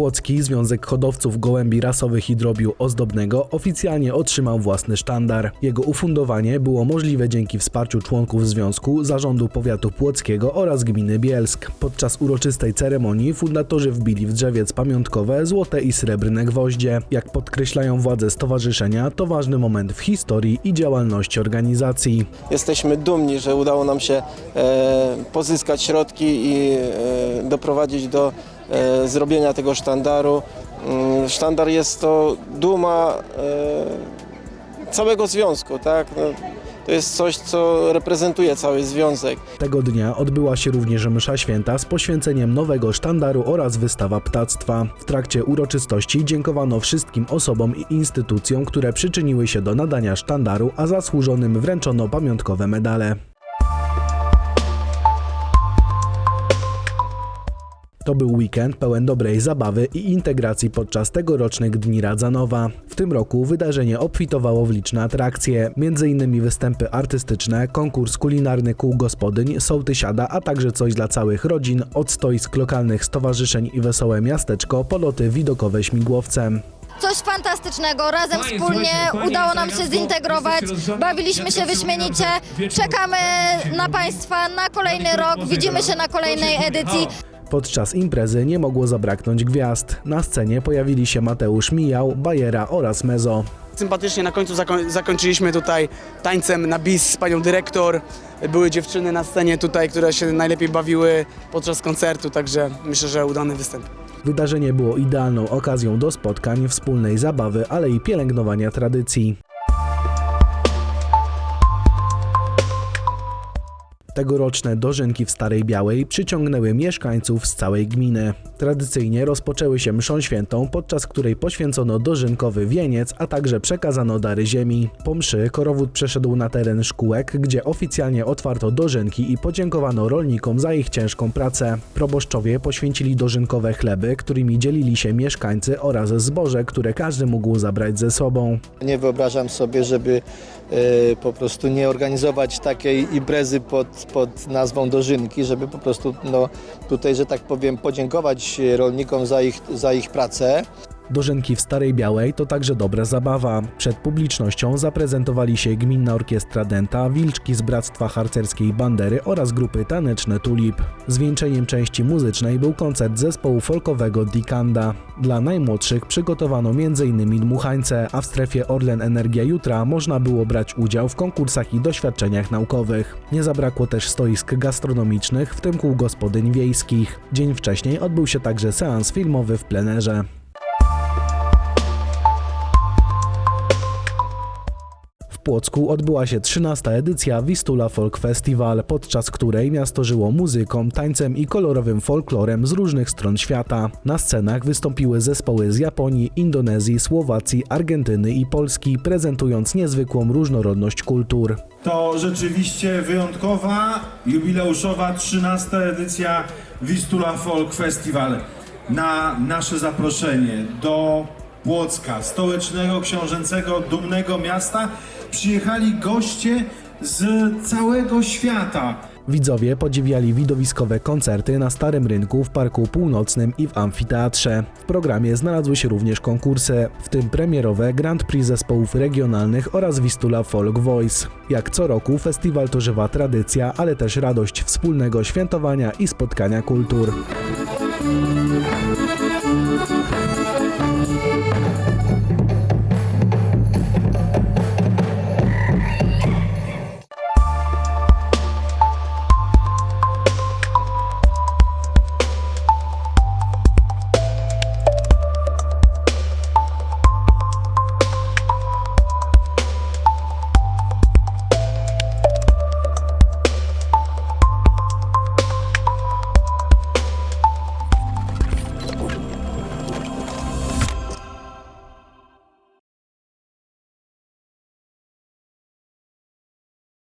Płocki Związek Hodowców Gołębi Rasowych i Drobiu Ozdobnego oficjalnie otrzymał własny sztandar. Jego ufundowanie było możliwe dzięki wsparciu członków związku, zarządu powiatu płockiego oraz gminy Bielsk. Podczas uroczystej ceremonii fundatorzy wbili w drzewiec pamiątkowe złote i srebrne gwoździe. Jak podkreślają władze stowarzyszenia, to ważny moment w historii i działalności organizacji. Jesteśmy dumni, że udało nam się e, pozyskać środki i e, doprowadzić do zrobienia tego sztandaru. Mm, Sztandar jest to duma e, całego związku, tak? No, to jest coś, co reprezentuje cały związek. Tego dnia odbyła się również msza święta z poświęceniem nowego sztandaru oraz wystawa ptactwa. W trakcie uroczystości dziękowano wszystkim osobom i instytucjom, które przyczyniły się do nadania sztandaru, a zasłużonym wręczono pamiątkowe medale. To był weekend pełen dobrej zabawy i integracji podczas tegorocznych Dni Radzanowa. W tym roku wydarzenie obfitowało w liczne atrakcje, m.in. występy artystyczne, konkurs kulinarny kół gospodyń, sołtysiada, a także coś dla całych rodzin, od stoisk lokalnych stowarzyszeń i wesołe miasteczko, poloty widokowe śmigłowcem. Coś fantastycznego, razem wspólnie udało nam się zintegrować, bawiliśmy się wyśmienicie, czekamy na Państwa na kolejny rok, widzimy się na kolejnej edycji. Podczas imprezy nie mogło zabraknąć gwiazd. Na scenie pojawili się Mateusz Mijał, Bajera oraz Mezo. Sympatycznie na końcu zakoń, zakończyliśmy tutaj tańcem na bis z panią dyrektor. Były dziewczyny na scenie tutaj, które się najlepiej bawiły podczas koncertu, także myślę, że udany występ. Wydarzenie było idealną okazją do spotkań, wspólnej zabawy, ale i pielęgnowania tradycji. Tegoroczne dożynki w Starej Białej przyciągnęły mieszkańców z całej gminy. Tradycyjnie rozpoczęły się mszą świętą, podczas której poświęcono dożynkowy wieniec, a także przekazano dary ziemi. Po mszy korowód przeszedł na teren szkółek, gdzie oficjalnie otwarto dożynki i podziękowano rolnikom za ich ciężką pracę. Proboszczowie poświęcili dożynkowe chleby, którymi dzielili się mieszkańcy oraz zboże, które każdy mógł zabrać ze sobą. Nie wyobrażam sobie, żeby e, po prostu nie organizować takiej imprezy pod, pod nazwą Dożynki, żeby po prostu no, tutaj, że tak powiem, podziękować rolnikom za ich, za ich pracę. Dożynki w Starej Białej to także dobra zabawa. Przed publicznością zaprezentowali się Gminna Orkiestra Denta, Wilczki z Bractwa Harcerskiej Bandery oraz grupy taneczne Tulip. Zwieńczeniem części muzycznej był koncert zespołu folkowego Dikanda. Dla najmłodszych przygotowano m.in. dmuchańce, a w strefie Orlen Energia Jutra można było brać udział w konkursach i doświadczeniach naukowych. Nie zabrakło też stoisk gastronomicznych, w tym kół gospodyń wiejskich. Dzień wcześniej odbył się także seans filmowy w plenerze. Płocku odbyła się 13. edycja Wistula Folk Festival, podczas której miasto żyło muzyką, tańcem i kolorowym folklorem z różnych stron świata. Na scenach wystąpiły zespoły z Japonii, Indonezji, Słowacji, Argentyny i Polski, prezentując niezwykłą różnorodność kultur. To rzeczywiście wyjątkowa, jubileuszowa 13. edycja Wistula Folk Festival. Na nasze zaproszenie do Płocka, stołecznego, książęcego, dumnego miasta, przyjechali goście z całego świata. Widzowie podziwiali widowiskowe koncerty na Starym Rynku, w Parku Północnym i w Amfiteatrze. W programie znalazły się również konkursy, w tym premierowe Grand Prix zespołów regionalnych oraz Wistula Folk Voice. Jak co roku festiwal to żywa tradycja, ale też radość wspólnego świętowania i spotkania kultur.